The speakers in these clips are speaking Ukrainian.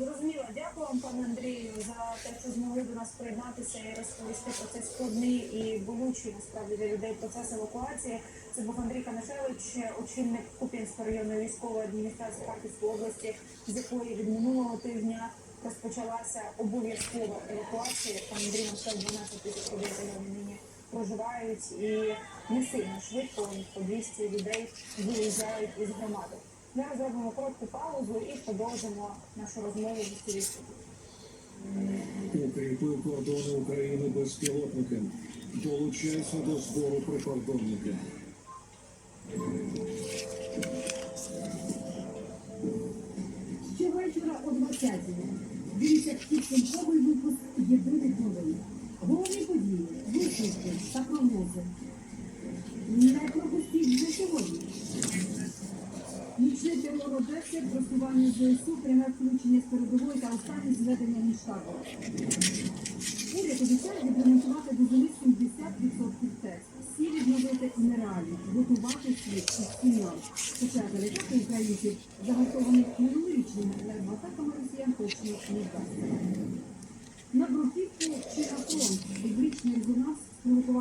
Зрозуміло, дякую вам, пане Андрію, за те, що змогли до нас приєднатися і розповісти про цей складний і болючий насправді для людей процес евакуації. Це був Андрій Канашевич, очільник Куп'янської районної військової адміністрації Харківської області, з якої від минулого тижня розпочалася обов'язкова евакуація. Пан Андрій сказав, 12 тисяч людей нині проживають і не сильно швидко по 200 людей виїжджають із громади. Зараз зробимо коротку паузу і продовжимо нашу розмову з цивістами. Укріпив кордони України безпілотниками. Долучайся до збору прикордонника. Щовечора о 20 дивіться підсумковий випуск єдиних новин. Головні події, висновки та прогнози. Не пропустіть вже сьогодні. Терор Одеси, просування ЗСУ, пряме включення з передової та останні зведення між штабом. Уряд обіцяє відремонтувати до зими 70% ТЕС. Всі відновити нереально, готувати світ і сім'ям. Хоча залякати українців, загартованих минулорічними атаками росіян точно не вдасться.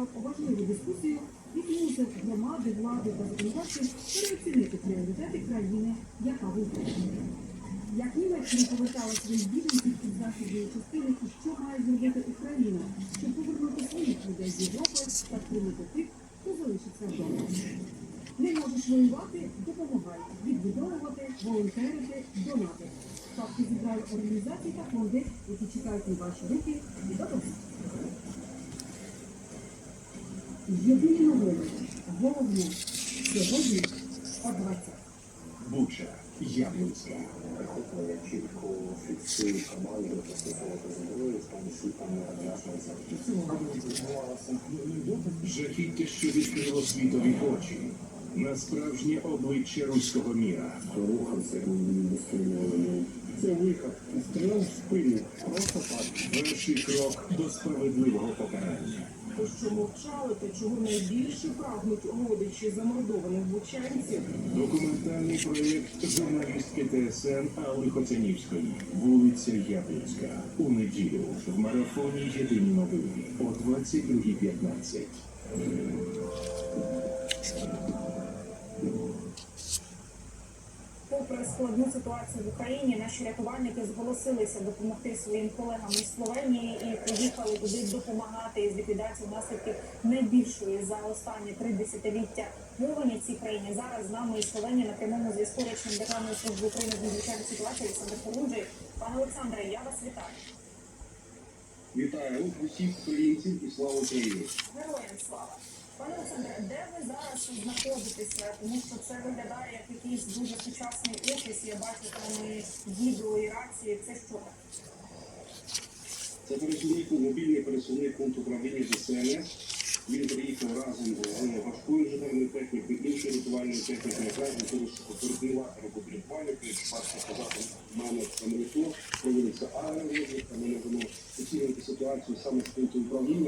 Спровокував важливу дискусію змусив громади, влади та законодавців переоцінити пріоритети країни, яка визнана. Як Німеччина повертала своїх біженців під західної частини і що має зробити Україна, щоб повернути своїх людей з Європи та втримати тих, хто залишиться вдома. Не можеш воювати, допомагай, відбудовувати, волонтерити, донати. Факти зібрали організації та фонди, які чекають на ваші руки і допомоги. Єдині новини. Головне. Сьогодні о 20. Буча, Яблунська. Захоплення чітко фіксує команду зброю, в тому числі там нашого Жахіття, що відкрило світові очі. На справжнє обличчя руського міра. рухався безстрільної. Це виход. Стріл в спину. Просто так. Перший крок до справедливого покарання. То, що мовчали, та чого найбільше прагнуть родичі замордованих бучанців, Документальний проєкт журналістки ТСН Алли Хоцянівської. Вулиця Яблунська. У неділю в марафоні Єдині новини о 22.15. Попри складну ситуацію в Україні, наші рятувальники зголосилися допомогти своїм колегам із Словенії і поїхали туди допомагати з ліквідацією наслідків найбільшої за останні три десятиліття повені в цій країні. Зараз з нами із Словенії на прямому зв'язку речник Державної служби України з надзвичайних ситуацій Олександр Хорунжий. Пане Олександре, я вас вітаю. Вітаю усіх українців і слава Україні. Героям слава. Пане Олександре, де ви зараз знаходитеся? Тому що це виглядає як якийсь дуже сучасний офіс. Я бачу там і відео, і рації. Це що? Це пересувник, мобільний пересувний пункт управління ДСНС. Він приїхав разом з важкою інженерною технікою, іншою рятувальною технікою, разом координувати роботу рятувальників, перше сказати, мене це монітор, проводиться а ми можемо оцінювати ситуацію саме з пункту управління.